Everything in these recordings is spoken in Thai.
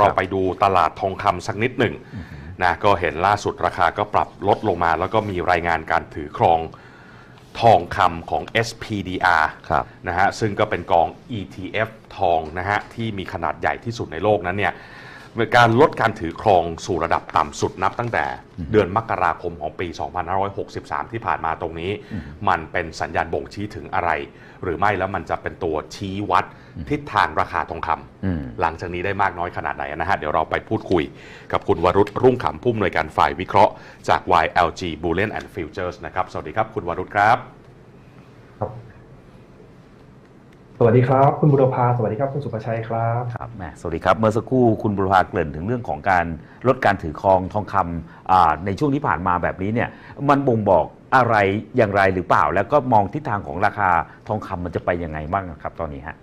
เราไปดูตลาดทองคำสักนิดหนึ่งนะก็เห็นล่าสุดราคาก็ปรับลดลงมา แล้วก็มีรายงานการถือครองทองคำของ SPDR ครับนะฮะซึ่งก็เป็นกอง ETF ทองนะฮะที่มีขนาดใหญ่ที่สุดในโลกนั้นเนี่ยการลดการถือครองสู่ระดับต่ำสุดนับตั้งแต่เดือนมกราคมของปี 2563 ที่ผ่านมาตรงนี้ มันเป็นสัญญาณบ่งชี้ถึงอะไร หรือไม่แล้วมันจะเป็นตัวชี้วัด ทิศทางราคาทองคำอืมหลังจากนี้ได้มากน้อยขนาดไหนนะฮะ เดี๋ยวเราไปพูดคุยกับคุณวรุษรุ่งขำผู้อำนวยการฝ่ายวิเคราะห์จาก YLG Bullion and Futures นะครับ สวัสดีครับ คุณวรุษครับครับสวัสดีครับ คุณบุรพาสวัสดีครับคุณสุภชัยครับครับแหมสวัสดีครับเมื่อสักครู่คุณบุรพาเกริ่นถึงเรื่องของการลดการถือครองทองคำอ่าในช่วงที่ผ่านมาแบบนี้เนี่ย มันบ่งบอกอะไรอย่างไรหรือเปล่า แล้วก็มองทิศทางของราคาทองคำมันจะไปยังไงบ้างครับ ตอนนี้ฮะ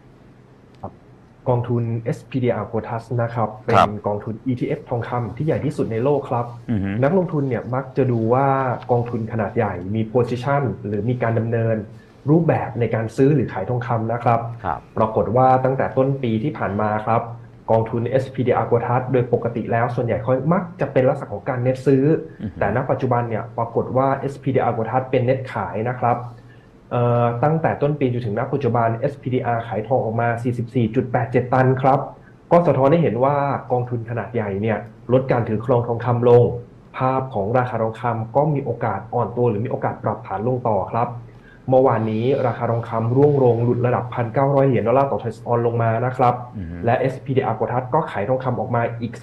กองทุน SPDR Quotas นะครับเป็ครันบกองทุน ETF ทองคำที่ใหญ่ที่สุดในโลกครับอือฮึนักลงทุนเนี่ยมักจะดูว่ากองทุนขนาดใหญ่มี position หรือมีการดำเนินรูปแบบในการซื้อหรือขายทองคำนะครับครับปรากฏว่าตั้งแต่ต้นปีที่ผ่านมาครับ กองทุน SPDR กวทัสโดยปกติแล้วส่วนใหญ่เขามักจะเป็นลักษณะของการเน็ตซื้อออฮึแต่ณปัจจุบันเนี่ยปรากฏว่า SPDR กวทัสเป็นเน็ตขายนะครับเอ่อ ตั้งแต่ต้นปีจนถึงณปัจจุบัน SPDR ขายทองออกมา 44.87 ตันครับ ก็สะท้อนให้เห็นว่ากองทุนขนาดใหญ่เนี่ยลดการถือครองทองคำลง ภาพของราคาทองคำก็มีโอกาสอ่อนตัวหรือมีโอกาสปรับฐานลงต่อครับ เมื่อวานนี้ราคาทองคำร่วงลงหลุดระดับ 1,900 เหรียญดอลลาร์ต่อทรัสออน ลงมานะครับอือฮึและ SPDR กทัสก็ขายทองคำออกมาอีก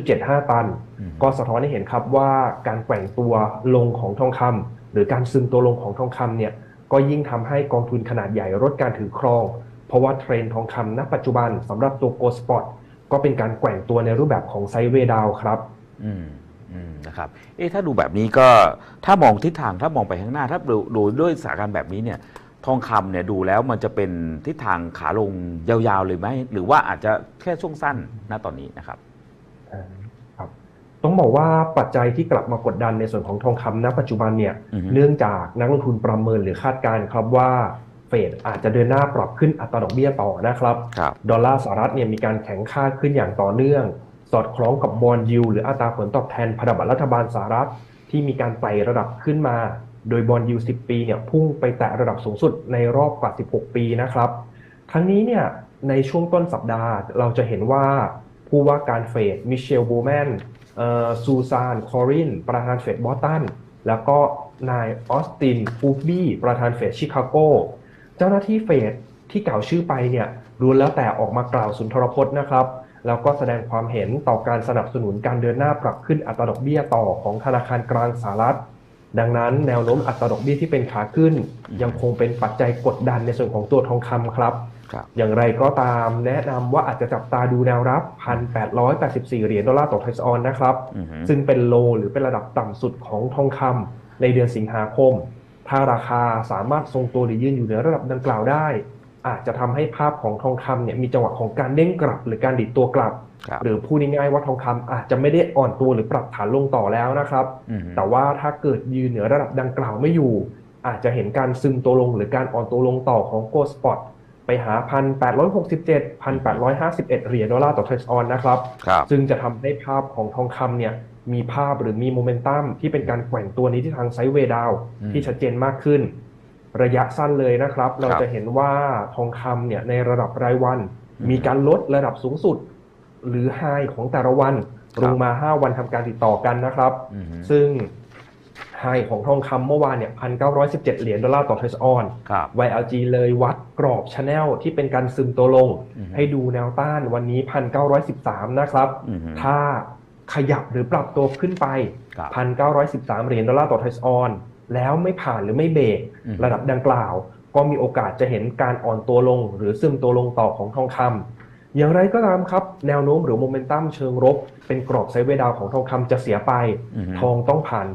3.75 ตันอืมก็สะท้อนให้เห็นครับว่าการแกว่งตัวลงของทองคำหรือการซึมตัวลงของทองคำเนี่ย ก็ยิ่งทำให้กองทุนขนาดใหญ่ลดการถือครอง เพราะว่าเทรนด์ทองคำณปัจจุบันสำหรับตัว Gold Spot ก็เป็นการแกว่งตัวในรูปแบบของไซด์เวย์ดาวครับอืมอืมนะครับ เอ๊ะถ้าดูแบบนี้ก็ถ้ามองทิศทางถ้ามองไปข้างหน้า ถ้าดูดูด้วยสถานการณ์แบบนี้เนี่ย ทองคำเนี่ยดูแล้วมันจะเป็นทิศทางขาลงยาวๆเลยไหมหรือว่าอาจจะแค่ช่วงสั้นณตอนนี้นะครับครับ ต้องบอกว่าปัจจัยที่กลับมากดดันในส่วนของทองคำณปัจจุบันเนี่ยอือฮึเนื่องจากนักลงทุนประเมินหรือคาดการณ์ครับว่าเฟดอาจจะเดินหน้าปรับขึ้นอัตราดอกเบี้ยต่อนะครับครับดอลลาร์สหรัฐเนี่ยมีการแข็งค่าขึ้นอย่างต่อเนื่อง สอดคล้องกับบอลยูหรืออัตราผลตอบแทนพันธบัตรรัฐบาลสหรัฐ ที่มีการไต่ระดับขึ้นมา โดยบอลยู10 ปีเนี่ยพุ่งไปแตะระดับสูงสุดในรอบกว่า 16 ปีนะครับครั้งนี้เนี่ยในช่วงต้นสัปดาห์เราจะเห็นว่าผู้ว่าการเฟดมิเชลบูแมน ซูซาน คอริน ประธานเฟดบอสตัน แล้วก็นายออสตินฟูบี้ ประธานเฟดชิคาโก เจ้าหน้าที่เฟดที่กล่าวชื่อไปเนี่ยล้วนแล้วแต่ออกมากล่าวสุนทรพจน์นะครับ แล้วก็แสดงความเห็นต่อการสนับสนุนการเดินหน้าปรับขึ้นอัตราดอกเบี้ยต่อของธนาคารกลางสหรัฐ ดังนั้นแนวโน้มอัตราดอกเบี้ยที่เป็นขาขึ้น ยังคงเป็นปัจจัยกดดันในส่วนของตัวทองคำครับครับ อย่างไรก็ตามแนะนำว่าอาจจะจับตาดูแนวรับ 1,884 เหรียญดอลลาร์ต่อทรัสออนนะครับอือฮึซึ่งเป็นโลหรือเป็นระดับต่ำสุดของทองคำในเดือนสิงหาคม ถ้าราคาสามารถทรงตัวหรือยืนอยู่เหนือระดับดังกล่าวได้ อาจจะทำให้ภาพของทองคำเนี่ยมีจังหวะของการเด้งกลับหรือการดิดตัวกลับครับหรือพูดง่ายๆว่าทองคำอาจจะไม่ได้อ่อนตัวหรือปรับฐานลงต่อแล้วนะครับอือฮึแต่ว่าถ้าเกิดยืนเหนือระดับดังกล่าวไม่อยู่ อาจจะเห็นการซึมตัวลงหรือการอ่อนตัวลงต่อของโกลสปอตไปหา 1,867 1,851 เหรียญดอลลาร์ต่อเทรสออนนะครับครับ ซึ่งจะทำให้ภาพของทองคำเนี่ยมีภาพหรือมีโมเมนตัมที่เป็นการแกว่งตัวในทิศทางไซด์เวย์ดาวน์อืมที่ชัดเจนมากขึ้น ระยะสั้นเลยนะครับ เราครับจะเห็นว่าทองคำเนี่ยในระดับรายวันอืมมีการลดระดับสูงสุด หรือไฮของแต่ละวันครับลงมา 5 วันทำการติดต่อกันนะครับอือฮึซึ่งไฮของทองคำเมื่อวานเนี่ย1,917เหรียญดอลลาร์ต่อเทรสออนครับ YLG เลยวัดกรอบชแนลที่เป็นการซึมตัวลงอือฮึให้ดูแนวต้านวันนี้1,913นะครับอือฮึถ้าขยับหรือปรับตัวขึ้นไปครับ1,913เหรียญดอลลาร์ต่อเทรสออน แล้วไม่ผ่านหรือไม่เบรกอือฮึระดับดังกล่าว ก็มีโอกาสจะเห็นการอ่อนตัวลง หรือซึมตัวลงต่อของทองคำอย่างไรก็ตามครับ แนวโน้มหรือโมเมนตัมเชิงลบเป็นกรอบไซด์เวย์ดาวน์ของทองคำจะเสียไปอือฮึทองต้องผ่าน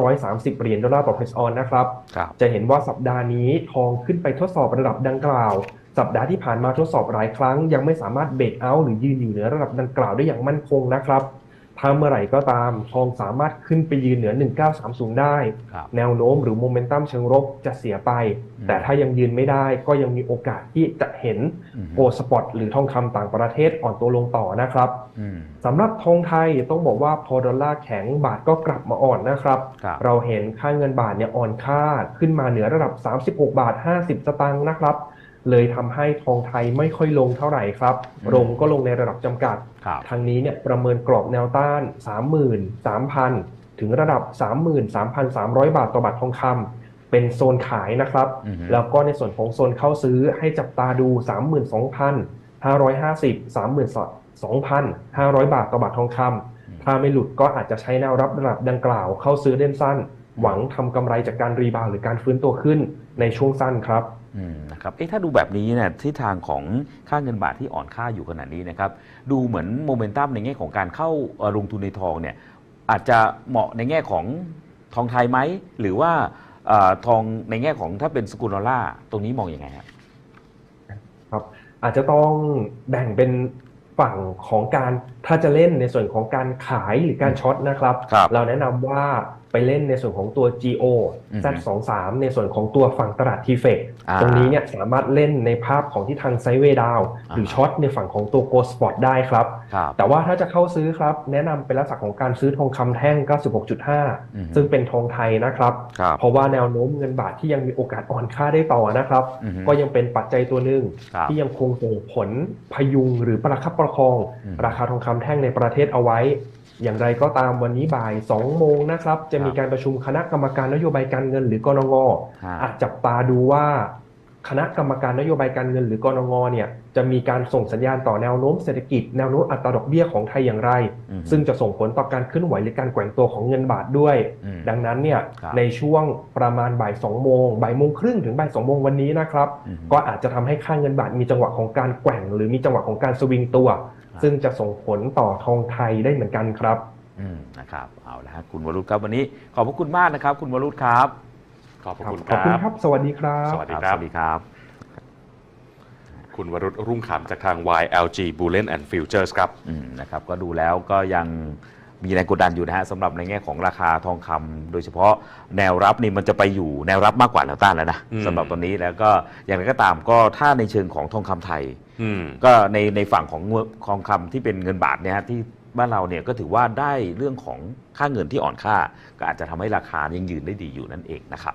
1,930 เหรียญดอลลาร์ต่อเทรสออนนะครับครับจะเห็นว่าสัปดาห์นี้ทองขึ้นไปทดสอบระดับดังกล่าวสัปดาห์ที่ผ่านมาทดสอบหลายครั้ง ยังไม่สามารถเบรกเอาท์หรือยืนอยู่เหนือระดับดังกล่าวได้อย่างมั่นคงนะครับ ถ้าเมื่อไหร่ก็ตามทองสามารถขึ้นไปยืนเหนือ 1930 ได้ครับแนวโน้มหรือโมเมนตัมเชิงลบจะเสียไปอืมแต่ถ้ายังยืนไม่ได้ก็ยังมีโอกาสที่จะเห็นอืมโกลด์สปอตหรือทองคำต่างประเทศอ่อนตัวลงต่อนะครับอืมสำหรับทองไทยต้องบอกว่าพอดอลลาร์แข็งบาทก็กลับมาอ่อนนะครับครับเราเห็นค่าเงินบาทเนี่ยอ่อนค่าขึ้นมาเหนือระดับ 36 บาท 50 สตางค์นะครับ เลยทำให้ทองไทยไม่ค่อยลงเท่าไหร่ครับอืมลงก็ลงในระดับจำกัดครับทางนี้เนี่ยประเมินกรอบแนวต้าน 33,000 ถึงระดับ 33,300 บาทต่อบาททองคำเป็นโซนขายนะครับอือฮึแล้วก็ในส่วนของโซนเข้าซื้อให้จับตาดู 32,550 32,500 บาทต่อบาททองคำถ้าไม่หลุดก็อาจจะใช้แนวรับระดับดังกล่าวเข้าซื้อเล่นสั้น หวังทำกำไรจากการรีบาวด์หรือการฟื้นตัวขึ้นในช่วงสั้นครับอืม นะครับเอ๊ะถ้าดูแบบนี้เนี่ยทิศทางของค่าเงินบาทที่อ่อนค่าอยู่ขนาดนี้นะครับดูเหมือนโมเมนตัมในแง่ของการเข้าเอ่อลงทุนในทองเนี่ยอาจจะเหมาะในแง่ของทองไทยไหมหรือว่าเอ่อทองในแง่ของถ้าเป็นสกุลดอลลาร์ตรงนี้มองอยังไงฮะครับ อาจจะต้องแบ่งเป็นฝั่งของการถ้าจะเล่นในส่วนของการขายหรือการช็อตนะครับครับเราแนะนำว่า ไปเล่นในส่วนของตัว GO อืม Z23 ในส่วนของตัวฝั่งตลาดทีเฟกอ่าตรงนี้เนี่ยสามารถเล่นในภาพของที่ทางไซด์เวย์ดาวอ่าหรือช็อตในฝั่งของตัวโกลสปอตได้ครับครับ แต่ว่าถ้าจะเข้าซื้อครับ แนะนำเป็นลักษณะของการซื้อทองคำแท่ง 96.5อืมซึ่งเป็นทองไทยนะครับครับ เพราะว่าแนวโน้มเงินบาทที่ยังมีโอกาสอ่อนค่าได้ต่อนะครับอือฮึก็ยังเป็นปัจจัยตัวหนึ่งครับที่ยังคงส่งผลพยุงหรือประคับประคองอืมราคาทองคำแท่งในประเทศเอาไว้ อย่างไรก็ตามวันนี้บ่าย 2 โมงนะครับ จะมีการประชุมคณะกรรมการนโยบายการเงินหรือกรงงฮะอาจจับตาดูว่า คณะกรรมการนโยบายการเงินหรือกรงงเนี่ยจะมีการส่งสัญญาณต่อแนวโน้มเศรษฐกิจแนวโน้มอัตราดอกเบี้ยของไทยอย่างไรอืมซึ่งจะส่งผลต่อการเคลื่อนไหวหรือการแกว่งตัวของเงินบาทด้วยอืมดังนั้นเนี่ยครับในช่วงประมาณบ่ายสองโมงบ่ายโมงครึ่งถึงบ่ายสองโมงวันนี้นะครับอืมก็อาจจะทำให้ค่าเงินบาทมีจังหวะของการแกว่ง หรือมีจังหวะของการสวิงตัวครับซึ่งจะส่งผลต่อทองไทยได้เหมือนกันครับอืมนะครับเอาละฮะคุณวรุษครับวันนี้ขอบพระคุณมากนะครับ คุณวรุษครับ ขอบพระครับคุณขอบคคุณรับครับสวัสดีครับ สวัสดีสวัสดีครับ คุณวรุษรุ่งขำจากทาง YLG Bullion and Futures ครับ อืมนะครับก็ดูแล้วก็ยังมีแรงกดดันอยู่นะฮะสำหรับในแง่ของราคาทองคำโดยเฉพาะแนวรับนี่มันจะไปอยู่แนวรับมากกว่าแนวต้านแล้วนะอืม สำหรับตอนนี้แล้วก็อย่างไรก็ตามก็ถ้าในเชิงของทองคำไทย อืม ก็ในในฝั่งของเงินทองคำที่เป็นเงินบาทเนี่ยฮะที่บ้านเราเนี่ยก็ถือว่าได้เรื่องของค่าเงินที่อ่อนค่า ก็อาจจะทำให้ราคายังยืนได้ดีอยู่นั่นเองนะครับ